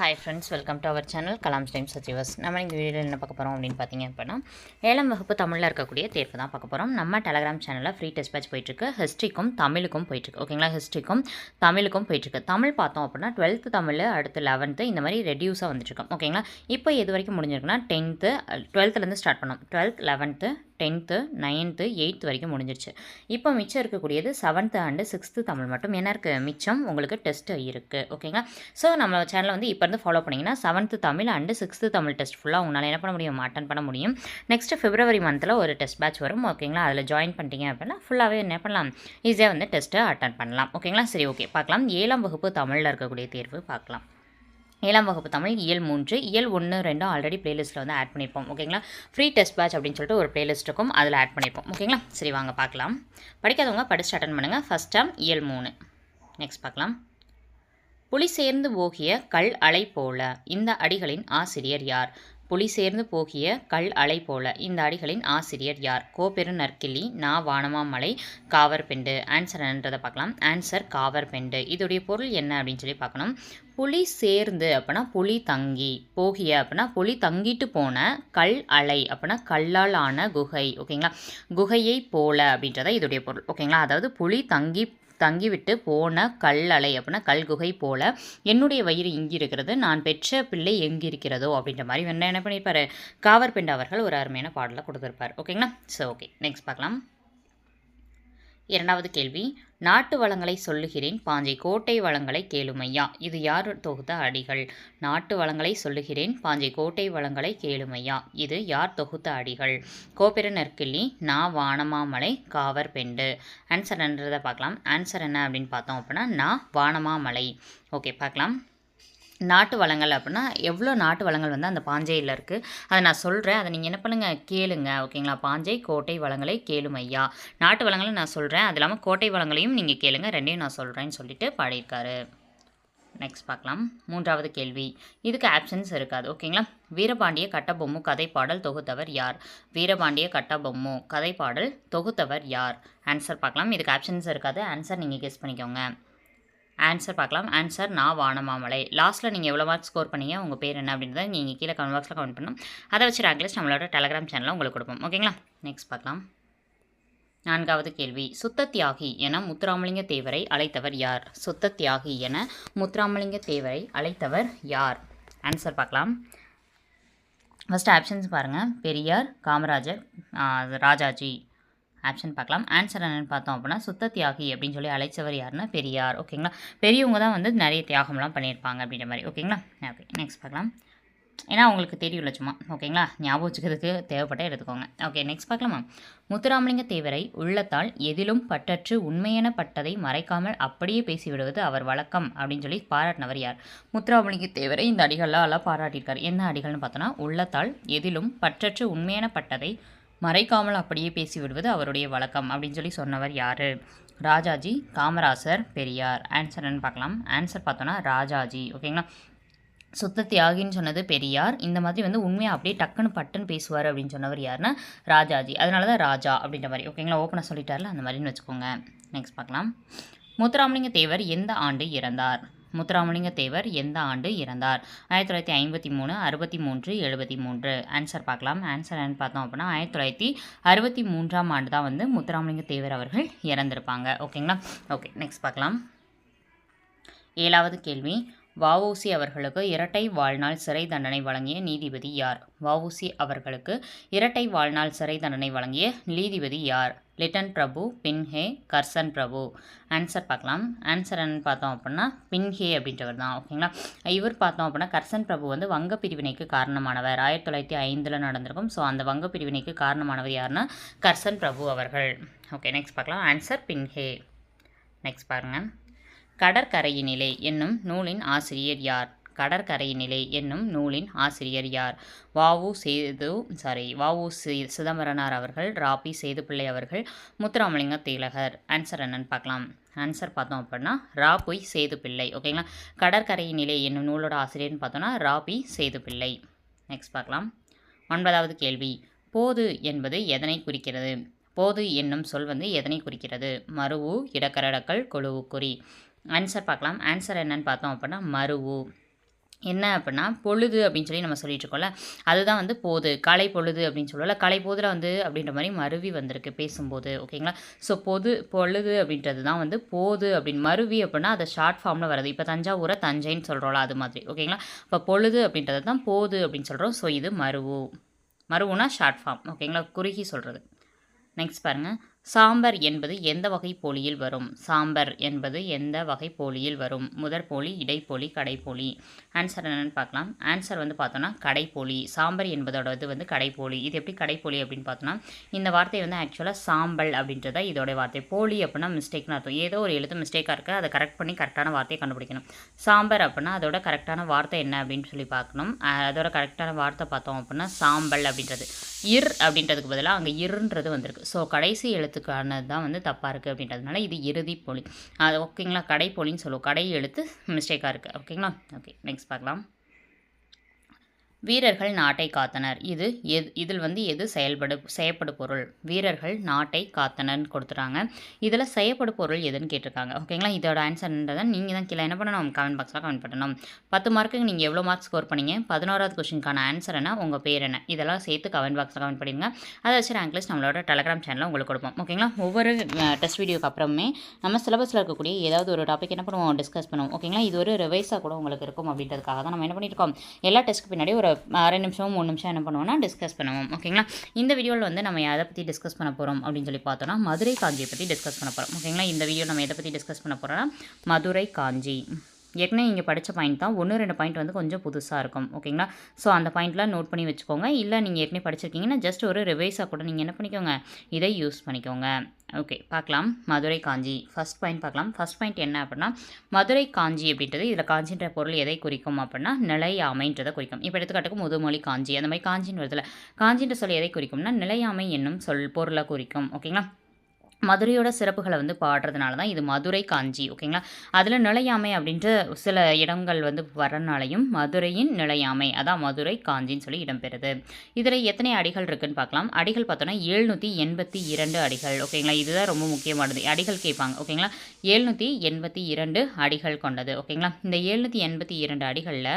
Hi friends welcome to our channel Kalam time சச்சிவஸ் நம்ம இந்த வீடியோவில் என்ன பார்க்க போகிறோம் அப்படின்னு பார்த்தீங்க அப்படின்னா ஏழாம் வகுப்பு தமிழில் இருக்கக்கூடிய தேர்வு தான் பார்க்க போகிறோம் நம்ம டெலகிராம் சேனலில் ஃப்ரீ டெஸ்ட் பேட்ச் போயிட்டுருக்கு. ஹிஸ்ட்ரிக்கும் தமிழுக்கும் போயிட்டுருக்கு. ஓகேங்களா ஹிஸ்ட்ரிக்கும் தமிழுக்கும் போயிட்டுருக்கு. தமிழ் பார்த்தோம் அப்படின்னா டுவெல்த்து தமிழ் அடுத்து லெவன்த்து இந்த மாதிரி ரெடியூஸாக வந்துட்டுருக்கோம். ஓகேங்களா இப்போ எது வரைக்கும் முடிஞ்சிருக்குன்னா டென்த்து டுவெல்த்துலேருந்து ஸ்டார்ட் பண்ணோம். Twelfth eleventh tenth ninth eighth வரைக்கும் முடிஞ்சிருச்சு. இப்போ மிச்சம் இருக்கக்கூடியது செவன்த்து அண்டு சிக்ஸ்த்து தமிழ் மட்டும். என்ன இருக்குது மிச்சம் உங்களுக்கு டெஸ்ட்டு இருக்குது ஓகேங்களா ஸோ நம்ம சேனலை வந்து இப்போ இருந்து ஃபாலோ பண்ணிங்கன்னா seventh Tamil and sixth Tamil test ஃபுல்லாக உங்களால் என்ன பண்ண முடியும்? அட்டன் பண்ண முடியும். நெக்ஸ்ட்டு ஃபிப்ரவரி மந்தில் ஒரு டெஸ்ட் பேட்ச் வரும். ஓகேங்களா அதில் ஜாயின் பண்ணிட்டீங்க அப்படின்னா ஃபுல்லாகவே என்ன பண்ணலாம்? ஈஸியாக வந்து டெஸ்ட்டை அட்டன் பண்ணலாம். ஓகேங்களா சரி ஓகே பார்க்கலாம். ஏழாம் வகுப்பு தமிழில் இருக்கக்கூடிய தேர்வு பார்க்கலாம். ஏழாம் வகுப்பு தமிழ் இயல் மூன்று இயல் ஒன்று ரெண்டும் ஆல்ரெடி பிளேலிஸ்ட்டில் வந்து ஆட் பண்ணியிருப்போம் ஓகேங்களா ஃப்ரீ டெஸ்ட் பேட்ச் அப்படின்னு சொல்லிட்டு ஒரு பிளேலிஸ்ட் இருக்கும். அதில் ஆட் பண்ணியிருப்போம் ஓகேங்களா சரி வாங்க பார்க்கலாம். படிக்காதவங்க படிச்சு அட்டன் பண்ணுங்கள் ஃபஸ்ட் டைம் இயல் மூணு. நெக்ஸ்ட் பார்க்கலாம். புலி சேர்ந்து போகிய கல் அலை போல இந்த அடிகளின் ஆசிரியர் யார்? புலி சேர்ந்து போகிய கல் அலை போல இந்த அடிகளின் ஆசிரியர் யார்? கோபெரு நற்கிள்ளி நா வானமாமலை காவர் பெண்டு ஆன்சர் என்னன்றதை பார்க்கலாம். ஆன்சர் காவர் பெண்டு இதோடைய பொருள் என்ன அப்படின்னு சொல்லி பார்க்கணும். புலி சேர்ந்து அப்படின்னா புலி தங்கி போகிய அப்படின்னா புலி தங்கிட்டு போன கல் அலை அப்படின்னா கல்லால் ஆன குகை ஓகேங்களா? குகையை போல அப்படின்றத இதோடைய பொருள் ஓகேங்களா? அதாவது புலி தங்கி தங்கிவிட்டு போன கல் அலை அப்படின்னா கல் குகை போல என்னுடைய வயிறு இங்கே இருக்கிறது நான் பெற்ற பிள்ளை எங்கே இருக்கிறதோ அப்படின்ற மாதிரி என்ன என்ன பண்ணியிருப்பாரு? காவற்பெண்டு அவர்கள் ஒரு அருமையான பாடலை கொடுத்துருப்பார் ஓகேங்களா? ஸோ ஓகே நெக்ஸ்ட் பார்க்கலாம். இரண்டாவது கேள்வி நாட்டு வளங்களை சொல்லுகிறேன் பாஞ்சை கோட்டை வளங்களை கேளுமையா இது யார் தொகுத்த அடிகள்? நாட்டு வளங்களை சொல்லுகிறேன் பாஞ்சை கோட்டை வளங்களை கேளுமையா இது யார் தொகுத்த அடிகள்? கோபிர நெற்கிள்ளி நா வானமாமலை காவர் பெண்டு. ஆன்சர் என்னன்றதை பார்க்கலாம். ஆன்சர் என்ன அப்படின்னு பார்த்தோம் அப்படின்னா நா வானமாமலை. ஓகே பார்க்கலாம். நாட்டு வளங்கள் அப்படின்னா எவ்வளோ நாட்டு வளங்கள் வந்து அந்த பாஞ்சையில் இருக்குது அதை நான் சொல்கிறேன் அதை நீங்கள் என்ன பண்ணுங்கள் கேளுங்க. ஓகேங்களா? பாஞ்சை கோட்டை வளங்களை கேளும் ஐயா. நாட்டு வளங்களை நான் சொல்கிறேன் அது இல்லாமல் கோட்டை வளங்களையும் நீங்கள் கேளுங்க. ரெண்டையும் நான் சொல்கிறேன்னு சொல்லிட்டு பாடியிருக்காரு. நெக்ஸ்ட் பார்க்கலாம். மூன்றாவது கேள்வி. இதுக்கு ஆப்ஷன்ஸ் இருக்காது. ஓகேங்களா? வீரபாண்டிய கட்டபொம்மு கதை பாடல் தொகுத்தவர் யார்? வீரபாண்டிய கட்டபொம்மு கதை பாடல் தொகுத்தவர் யார்? ஆன்சர் பார்க்கலாம். இதுக்கு ஆப்ஷன்ஸ் இருக்காது. ஆன்சர் நீங்கள் கெஸ் பண்ணிக்கோங்க. ஆன்சர் பார்க்கலாம். ஆன்சர் நான் வானமாமலை. லாஸ்ட்டில் நீங்கள் எவ்வளோ மார்க் ஸ்கோர் பண்ணீங்க உங்கள் பேர் என்ன அப்படின்றத நீங்கள் கீழே கமெண்ட் பாக்ஸில் கமெண்ட் பண்ணணும் அதை வச்சு ரேங்க் நம்மளோட டெலகிராம் சேனலில் உங்களுக்கு கொடுப்போம். ஓகேங்களா நெக்ஸ்ட் பார்க்கலாம். நான்காவது கேள்வி. சுத்த தியாகி என முத்துராமலிங்க தேவரை அழைத்தவர் யார்? சுத்த தியாகி என முத்துராமலிங்க தேவரை அழைத்தவர் யார்? ஆன்சர் பார்க்கலாம். ஃபஸ்ட்டு ஆப்ஷன்ஸ் பாருங்கள் பெரியார் காமராஜர் ராஜாஜி. ஆப்ஷன் பார்க்கலாம். ஆன்சர் என்னென்னு பார்த்தோம் அப்படின்னா சுத்த தியாகி அப்படின்னு சொல்லி அழைச்சவர் யாருன்னா பெரியார். ஓகேங்களா பெரியவங்க தான் வந்து நிறைய தியாகம்லாம் பண்ணியிருப்பாங்க அப்படின்ற மாதிரி. ஓகேங்களா ஓகே நெக்ஸ்ட் பார்க்கலாம். ஏன்னா உங்களுக்கு தெரியும்ல சும்மா. ஓகேங்களா ஞாபகம் வச்சுக்கிறதுக்கு தேவைப்பட்ட எடுத்துக்கோங்க. ஓகே நெக்ஸ்ட் பார்க்கலாமா? முத்துராமலிங்க தேவரை உள்ளத்தால் எதிலும் பற்றற்று உண்மையான பட்டதை மறைக்காமல் அப்படியே பேசிவிடுவது அவர் வழக்கம் அப்படின்னு சொல்லி பாராட்டினவர் யார்? முத்துராமலிங்க தேவரை இந்த அடிகள்லாம் எல்லாம் பாராட்டியிருக்கார். என்ன அடிகள்னு பார்த்தோன்னா உள்ளத்தால் எதிலும் பற்றற்று உண்மையான பட்டதை மறைக்காமல் அப்படியே பேசிவிடுவது அவருடைய வழக்கம் அப்படின்னு சொல்லி சொன்னவர் யார்? ராஜாஜி காமராசர் பெரியார். ஆன்சர்னு பார்க்கலாம். ஆன்சர் பார்த்தோன்னா ராஜாஜி ஓகேங்களா? சுத்த தியாகின்னு சொன்னது பெரியார். இந்த மாதிரி வந்து உண்மையாக அப்படியே டக்குன்னு பட்டுன்னு பேசுவார் அப்படின்னு சொன்னவர் யாருன்னா ராஜாஜி. அதனால தான் ராஜா அப்படின்ற மாதிரி ஓகேங்களா? ஓப்பனாக சொல்லிட்டார்ல அந்த மாதிரின்னு வச்சுக்கோங்க. நெக்ஸ்ட் பார்க்கலாம். முத்துராமலிங்க தேவர் எந்த ஆண்டு இறந்தார்? முத்துராமலிங்க தேவர் எந்த ஆண்டு இறந்தார்? ஆயிரத்தி தொள்ளாயிரத்தி ஐம்பத்தி மூணு அறுபத்தி மூன்று எழுபத்தி மூன்று. ஆன்சர் பார்க்கலாம். ஆன்சர் என்னன்னு பார்த்தோம் அப்படின்னா ஆயிரத்தி தொள்ளாயிரத்தி அறுபத்தி மூன்றாம் ஆண்டு தான் வந்து முத்துராமலிங்க தேவர் அவர்கள் இறந்திருப்பாங்க. ஓகேங்களா ஓகே நெக்ஸ்ட் பார்க்கலாம். ஏழாவது கேள்வி. வஉசி அவர்களுக்கு இரட்டை வாழ்நாள் சிறை தண்டனை வழங்கிய நீதிபதி யார்? வஉசி அவர்களுக்கு இரட்டை வாழ்நாள் சிறை தண்டனை வழங்கிய நீதிபதி யார்? லிட்டன் பிரபு பின்ஹே கர்சன் பிரபு. ஆன்சர் பார்க்கலாம். ஆன்சர் என்னன்னு பார்த்தோம் அப்படின்னா பின்ஹே அப்படின்றவர் தான் ஓகேங்களா? இவர் பார்த்தோம் அப்படின்னா கர்சன் பிரபு வந்து வங்க பிரிவினைக்கு காரணமானவர். ஆயிரத்தி தொள்ளாயிரத்தி ஐந்தில் நடந்திருக்கும். ஸோ அந்த வங்க பிரிவினைக்கு காரணமானவர் யாருன்னா கர்சன் பிரபு அவர்கள். ஓகே நெக்ஸ்ட் பார்க்கலாம். ஆன்சர் பின்ஹே நெக்ஸ்ட் பாருங்கள் கடற்கரையினிலே என்னும் நூலின் ஆசிரியர் யார்? கடற்கரையினிலே என்னும் நூலின் ஆசிரியர் யார்? வாவு சேது சாரி வாவு சிதம்பரனார் அவர்கள் ராபி சேதுப்பிள்ளை அவர்கள் முத்துராமலிங்க திலகர். ஆன்சர் என்னன்னு பார்க்கலாம். ஆன்சர் பார்த்தோம் அப்படின்னா சேது சேதுப்பிள்ளை ஓகேங்களா கடற்கரையினிலே என்னும் நூலோட ஆசிரியர்னு பார்த்தோன்னா ராபி சேதுப்பிள்ளை. நெக்ஸ்ட் பார்க்கலாம். ஒன்பதாவது கேள்வி. போது என்பது எதனை குறிக்கிறது? போது என்னும் சொல் வந்து எதனை குறிக்கிறது? மருவு இடக்கரடக்கல் கொழுவுக்குறி. ஆன்சர் பார்க்கலாம். ஆன்சர் என்னன்னு பார்த்தோம் அப்படின்னா மருவு. என்ன அப்படின்னா பொழுது அப்படின்னு சொல்லி நம்ம சொல்லிட்டு இருக்கோம்ல அதுதான் வந்து போது. கலை பொழுது அப்படின்னு சொல்லுவோம்ல கலை போதில் வந்து அப்படின்ற மாதிரி மருவி வந்திருக்கு பேசும்போது ஓகேங்களா? ஸோ பொது பொழுது அப்படின்றது தான் வந்து போது அப்படின்னு. மருவி அப்படின்னா அதை ஷார்ட் ஃபார்மில் வருது இப்போ தஞ்சாவூரை தஞ்சைன்னு சொல்கிறோம்ல அது மாதிரி ஓகேங்களா? இப்போ பொழுது அப்படின்றது தான் போது அப்படின்னு சொல்கிறோம் ஸோ இது மருவு. மருவுனா ஷார்ட் ஃபார்ம் ஓகேங்களா? குறுகி சொல்கிறது நெக்ஸ்ட் பாருங்கள் சாம்பர் என்பது எந்த வகை போலியில் வரும்? சாம்பர் என்பது எந்த வகை போலியில் வரும்? முதற் போலி இடைப்போலி கடைப்போலி ஆன்சர் என்னென்னு பார்க்கலாம். ஆன்சர் வந்து பார்த்தோன்னா கடைப்போலி சாம்பர் என்பதோட இது வந்து கடைப்போலி இது எப்படி கடைப்போலி அப்படின்னு பார்த்தோன்னா இந்த வார்த்தை வந்து ஆக்சுவலாக சாம்பல் அப்படின்றத இதோடைய வார்த்தை. போலி அப்படின்னா மிஸ்டேக்னு அர்த்தம். ஏதோ ஒரு எழுத்து மிஸ்டேக்காக இருக்குது அதை கரெக்ட் பண்ணி கரெக்டான வார்த்தையை கண்டுபிடிக்கணும். சாம்பர் அப்படின்னா அதோட கரெக்டான வார்த்தை என்ன அப்படின்னு சொல்லி பார்க்கணும். அதோட கரெக்டான வார்த்தை பார்த்தோம் அப்படின்னா சாம்பல் அப்படின்றது. இர் அப்படின்றதுக்கு பதிலாக அங்கே இருன்றது வந்திருக்கு. ஸோ கடைசி எழுத்துக்கானது தான் வந்து தப்பாக இருக்குது அப்படின்றதுனால இது இறுதி பொலி. அது ஓகேங்களா? கடை பொலின்னு சொல்லுவோம் கடை எழுத்து மிஸ்டேக்காக இருக்குது ஓகேங்களா? ஓகே நெக்ஸ்ட் பார்க்கலாம். வீரர்கள் நாட்டை காத்தனர். இது எது இதில் வந்து எது செயல்படு செய்யப்படு பொருள்? வீரர்கள் நாட்டை காத்தனர்னு கொடுத்துட்டாங்க. இதில் செய்யப்படு பொருள் எதுன்னு கேட்டிருக்காங்க. ஓகேங்களா இதோட ஆன்சர்ன்றதை நீங்கள் தான் கீழே என்ன பண்ணணும்? கமெண்ட் பாக்ஸில் கமெண்ட் பண்ணணும். பத்து மார்க்குக்கு நீங்கள் எவ்வளோ மார்க் ஸ்கோர் பண்ணீங்க? பதினோராவது கொஸ்டினுக்கான ஆன்சர் என்ன? உங்கள் பேர் என்ன? இதெல்லாம் சேர்த்து கமெண்ட் பாக்ஸில் கமெண்ட் பண்ணிடுங்க. அதை வச்சு ரேங்க் லிஸ்ட் நம்மளோட டெலகிராம் சேனலில் உங்களுக்கு கொடுப்போம். ஓகேங்களா ஒவ்வொரு டெஸ்ட் வீடியோக்கு அப்புறமே நம்ம சிலபஸில் இருக்கக்கூடிய ஏதாவது ஒரு டாபிக் என்ன பண்ணுவோம்? டிஸ்கஸ் பண்ணுவோம். ஓகேங்களா இது ஒரு ரிவைஸாக கூட உங்களுக்கு இருக்கும் அப்படின்றதுக்காக தான் நம்ம என்ன பண்ணியிருக்கோம் எல்லா டெஸ்ட்க்கு பின்னாடி ஒரு அரை நிமிஷம் மூணு நிமிஷம் என்ன பண்ணுவோம்னா டிஸ்கஸ் பண்ணுவோம். ஓகேங்களா இந்த வீடியோவில் வந்து நம்ம எதை பற்றி டிஸ்கஸ் பண்ண போகிறோம் அப்படின்னு சொல்லி பார்த்தோம்னா மதுரை காஞ்சியை பற்றி டிஸ்கஸ் பண்ண போகிறோம் ஓகேங்களா இந்த வீடியோ நம்ம எதை பற்றி டிஸ்கஸ் பண்ண போகிறோம்னா மதுரை காஞ்சி. ஏற்கனவே இங்கே படித்த பாயிண்ட் தான். ஒன்று ரெண்டு பாயிண்ட் வந்து கொஞ்சம் புதுசாக இருக்கும். ஓகேங்களா ஸோ அந்த பாயிண்ட்லாம் நோட் பண்ணி வச்சுக்கோங்க. இல்லை நீங்கள் ஏற்கனவே படிச்சிருக்கீங்கன்னா ஜஸ்ட் ஒரு ரிவைஸாக கூட நீங்கள் என்ன பண்ணிக்கோங்க? இதை யூஸ் பண்ணிக்கோங்க. ஓகே பார்க்கலாம். மதுரை காஞ்சி. ஃபர்ஸ்ட் பாயிண்ட் பார்க்கலாம். ஃபர்ஸ்ட் பாயிண்ட் என்ன அப்படின்னா மதுரை காஞ்சி அப்படின்றது இதில் காஞ்சின்ற பொருள் எதை குறிக்கும் அப்படின்னா நிலையாமைன்றதை குறிக்கும். இப்போ எடுத்துக்காட்டுக்கு முதுமொழி காஞ்சி. அந்த மாதிரி காஞ்சின்னு வருதுல காஞ்சின்ற சொல் எதை குறிக்கும்னா நிலையாமை என்னும் சொல் பொருளை குறிக்கும். ஓகேங்களா மதுரையோட சிறப்புகளை வந்து பாடுறதுனால தான் இது மதுரை காஞ்சி ஓகேங்களா? அதில் நிலையாமை அப்படின்ற சில இடங்கள் வந்து வரனாலையும் மதுரையின் நிலையாமை அதான் மதுரை காஞ்சின்னு சொல்லி இடம்பெறுது. இதில் எத்தனை அடிகள் இருக்குன்னு பார்க்கலாம். அடிகள் பார்த்தோன்னா எழுநூற்றி எண்பத்தி இரண்டு அடிகள் ஓகேங்களா? இதுதான் ரொம்ப முக்கியமானது. அடிகள் கேட்பாங்க ஓகேங்களா? எழுநூற்றி எண்பத்தி இரண்டு அடிகள் கொண்டது ஓகேங்களா? இந்த எழுநூற்றி எண்பத்தி இரண்டு அடிகளில்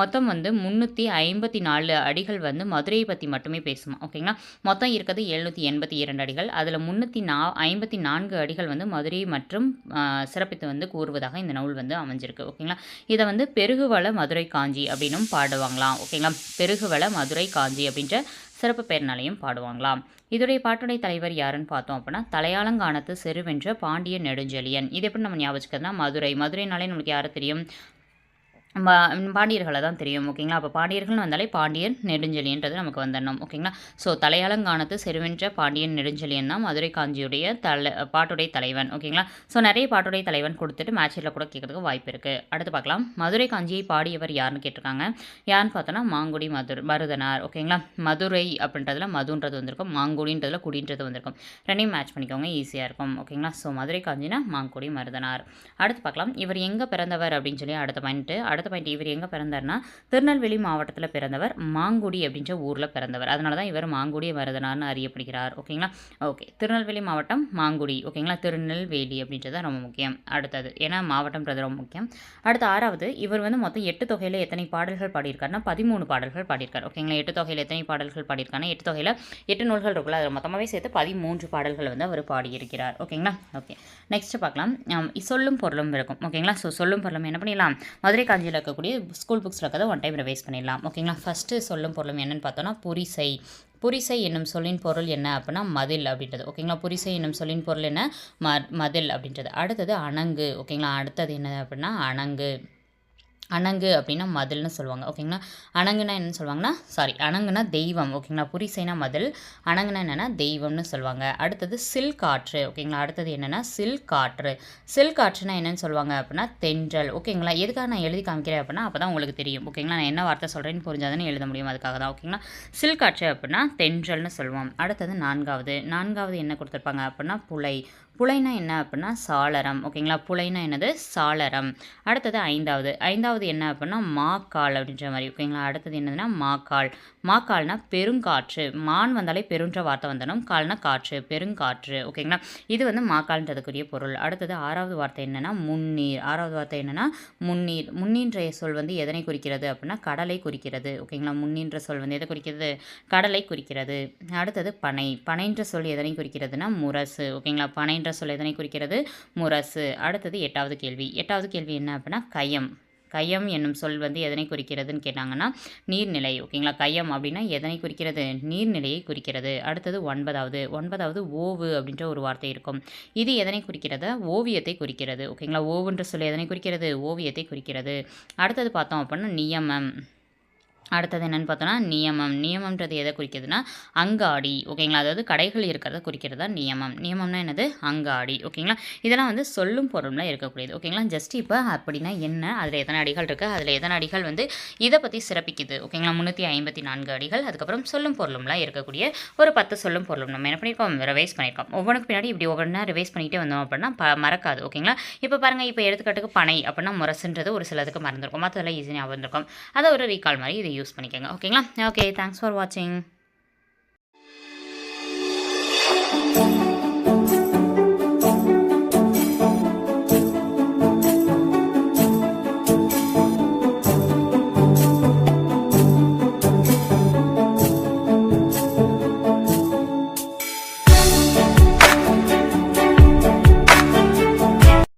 மொத்தம் வந்து முந்நூற்றி ஐம்பத்தி நாலு அடிகள் வந்து மதுரையை பற்றி மட்டுமே பேசுமா ஓகேங்களா? மொத்தம் இருக்கிறது எழுநூற்றி எண்பத்தி இரண்டு அடிகள். அதில் முந்நூற்றி நா ஐம்பத்தி நான்கு அடிகள் வந்து மதுரை மற்றும் சிறப்பித்து வந்து கூறுவதாக இந்த நூல் வந்து அமைஞ்சிருக்கு. ஓகேங்களா? இதை வந்து பெருகுவள மதுரை காஞ்சி அப்படின்னும் பாடுவாங்களாம். ஓகேங்களா? பெருகுவள மதுரை காஞ்சி அப்படின்ற சிறப்பு பெயர்னாலையும் பாடுவாங்களாம். இதோடைய பாட்டுடைய தலைவர் யாருன்னு பார்த்தோம் அப்படின்னா தலையாலங்கானத்து செருவென்ற பாண்டிய நெடுஞ்செழியன். இது எப்படி நம்ம ஞாபகம் மதுரை. மதுரைனாலே நம்மளுக்கு யாரை தெரியும்? பா- பாண்டியர்களை தான் தெரியும் ஓகேங்களா? அப்போ பாண்டியர்கள்னு வந்தாலே பாண்டியன் நெடுஞ்செழியன்றது நமக்கு வந்துடணும் ஓகேங்களா? ஸோ தலையாலங்கானத்து செருவென்ற பாண்டியன் நெடுஞ்செழியன் தான் மதுரை காஞ்சியுடைய தலை பாட்டுடைய தலைவன் ஓகேங்களா? ஸோ நிறைய பாட்டுடைய தலைவன் கொடுத்துட்டு மேட்சில் கூட கேட்கறதுக்கு வாய்ப்பு இருக்குது அடுத்து பார்க்கலாம். மதுரை காஞ்சியை பாடியவர் யாருன்னு கேட்டிருக்காங்க. யாருன்னு பார்த்தோன்னா மாங்குடி மதுர் மருதனார் ஓகேங்களா? மதுரை அப்படின்றதுல மதுன்றது வந்திருக்கும் மாங்குடின்றதுல குடின்றது வந்திருக்கும். ரெண்டையும் மேட்ச் பண்ணிக்கோங்க ஈஸியாக இருக்கும் ஓகேங்களா? ஸோ மதுரை காஞ்சினா மாங்குடி மருதனார். அடுத்து பார்க்கலாம். இவர் எங்கே பிறந்தவர் அப்படின்னு சொல்லி அடுத்த பாயிண்ட்டு அடுத்த பாயிண்ட் இவர் எங்கே பிறந்தார்னா திருநெல்வேலி மாவட்டத்தில் பிறந்தவர் மாங்குடி அப்படின்ற ஊரில் பிறந்தவர். அதனால தான் இவர் மாங்குடி மருதனார்னு அறியப்படுகிறார். ஓகேங்களா? ஓகே. திருநெல்வேலி மாவட்டம் மாங்குடி. ஓகேங்களா? திருநெல்வேலி அப்படின்றது தான் ரொம்ப முக்கியம். அடுத்தது ஏன்னா மாவட்டம்ன்றது ரொம்ப முக்கியம். அடுத்து ஆறாவது இவர் வந்து மொத்தம் எட்டு தொகையில் எத்தனை பாடல்கள் பாடியிருக்காருன்னா பதிமூணு பாடல்கள் பாடியிருக்கார். ஓகேங்களா? எட்டு தொகையில் எத்தனை பாடல்கள் பாடியிருக்காருன்னா எட்டு தொகையில் எட்டு நூல்கள் இருக்குல்ல அதில் மொத்தமாகவே சேர்த்து பதிமூன்று பாடல்கள் வந்து அவர் பாடியிருக்கிறார். ஓகேங்களா? ஓகே. நெக்ஸ்ட் பார்க்கலாம். சொல்லும் பொருளும் இருக்கும் ஓகேங்களா? ஸோ சொல்லும் பொருளும் என்ன பண்ணிடலாம்? மதுரை காஞ்சி பேஜில் இருக்கக்கூடிய ஸ்கூல் புக்ஸில் இருக்கிறத ஒன் டைம் ரிவைஸ் பண்ணிடலாம். ஓகேங்களா ஃபஸ்ட்டு சொல்லும் பொருளும் என்னென்னு பார்த்தோன்னா புரிசை. புரிசை என்னும் சொல்லின் பொருள் என்ன அப்படின்னா மதில் அப்படின்றது. ஓகேங்களா புரிசை என்னும் சொல்லின் பொருள் என்ன? ம மதில் அப்படின்றது. அடுத்தது அணங்கு. ஓகேங்களா அடுத்தது என்ன அப்படின்னா அணங்கு. அணங்கு அப்படின்னா மதில்னு சொல்லுவாங்க. ஓகேங்களா? அணங்குனா என்னன்னு சொல்லுவாங்கன்னா சாரி அணங்குனா தெய்வம். ஓகேங்களா? புரிசைனா மதில் அணங்குனா என்னென்னா தெய்வம்னு சொல்லுவாங்க. அடுத்தது சில் காற்று. ஓகேங்களா? அடுத்தது என்னென்னா சில் காற்று. சில் காற்றுனா என்னென்னு சொல்லுவாங்க அப்படின்னா தென்றல். ஓகேங்களா? எதுக்காக நான் எழுதி காமிக்கிறேன் அப்படின்னா அப்போ தான் உங்களுக்கு தெரியும். ஓகேங்களா? நான் என்ன வார்த்தை சொல்கிறேன்னு புரிஞ்சாதானே எழுத முடியும் அதுக்காக தான். ஓகேங்களா? சில் காற்று அப்படின்னா தென்றல்னு சொல்லுவோம். அடுத்தது நான்காவது. நான்காவது என்ன கொடுத்துருப்பாங்க அப்படின்னா புலை. புலைனா என்ன அப்படின்னா சாளரம். ஓகேங்களா? புலைனா என்னது? சாளரம். அடுத்தது ஐந்தாவது. ஐந்தாவது என்ன அப்படின்னா மாக்கால் அப்படின்ற மாதிரி. ஓகேங்களா? அடுத்தது என்னதுன்னா மாக்கால். மாக்கால்னா பெருங்காற்று. மான் வந்தாலே பெருன்ற வார்த்தை வந்தனும் கால்னா காற்று பெருங்காற்று. ஓகேங்களா? இது வந்து மாக்கால்ன்றதுக்குரிய பொருள். அடுத்தது ஆறாவது வார்த்தை என்னென்னா முன்னீர். ஆறாவது வார்த்தை என்னென்னா முன்னீர். முன்னின்ற சொல் வந்து எதனை குறிக்கிறது அப்படின்னா கடலை குறிக்கிறது. ஓகேங்களா? முன்னின்ற சொல் வந்து எதை குறிக்கிறது? கடலை குறிக்கிறது. அடுத்தது பனை. பனைன்ற சொல் எதனை குறிக்கிறதுனா முரசு. ஓகேங்களா? பனைன்ற சொல் எதனை குறிக்கிறது? முரசு. அடுத்தது எட்டாவது கேள்வி. எட்டாவது கேள்வி என்ன அப்படின்னா கயம். கயம் என்னும் சொல் வந்து எதனை குறிக்கிறதுன்னு கேட்டாங்கன்னா நீர்நிலை ஓகேங்களா? கயம் அப்படின்னா எதனை குறிக்கிறது? நீர்நிலையை குறிக்கிறது. அடுத்தது ஒன்பதாவது. ஒன்பதாவது ஓவு அப்படின்ற ஒரு வார்த்தை இருக்கும். இது எதனை குறிக்கிறது? ஓவியத்தை குறிக்கிறது. ஓகேங்களா? ஓவுன்ற சொல் எதனை குறிக்கிறது? ஓவியத்தை குறிக்கிறது. அடுத்தது பார்த்தோம் அப்படின்னா நியமம். அடுத்தது என்னென்னு பார்த்தோன்னா நியமம். நியமம்ன்றது எதை குறிக்கிறதுனா அங்காடி. ஓகேங்களா? அதாவது கடைகள் இருக்கிறத குறிக்கிறது தான் நியமம். நியமம்னா என்னது? அங்காடி. ஓகேங்களா? இதெல்லாம் வந்து சொல்லும் பொருளில் இருக்கக்கூடியது. ஓகேங்களா? ஜஸ்ட் இப்போ அப்படின்னா என்ன? அதில் எத்தனை அடிகள் இருக்குது அதில் எத்தனை அடிகள் வந்து இதை பற்றி சிறப்பிக்குது. ஓகேங்களா? முந்நூற்றி ஐம்பத்தி நான்கு அடிகள். அதுக்கப்புறம் சொல்லும் பொருளும்லாம் இருக்கக்கூடிய ஒரு பத்து சொல்லும் பொருளும். நம்ம என்ன பண்ணியிருக்கோம்? ரிவைஸ் பண்ணியிருக்கோம். ஒவ்வொன்றுக்கு பின்னாடி இப்படி ஒவ்வொன்றா ரிவைஸ் பண்ணிகிட்டே வந்தோம் அப்படின்னா ப மறக்காது. ஓகேங்களா? இப்போ பாருங்கள் இப்போ எடுத்துக்காட்டுக்கு பனை அப்படின்னா முரசுன்றது ஒரு சிலதுக்கு மறந்துருக்கும். மற்றதெல்லாம் ஈஸியாக வந்திருக்கும். அதை ஒரு ரீகால் மாதிரி இது யூஸ் பண்ணிக்கோங்க. ஓகேங்களா ஓகே தேங்க்ஸ் ஃபார் வாட்சிங்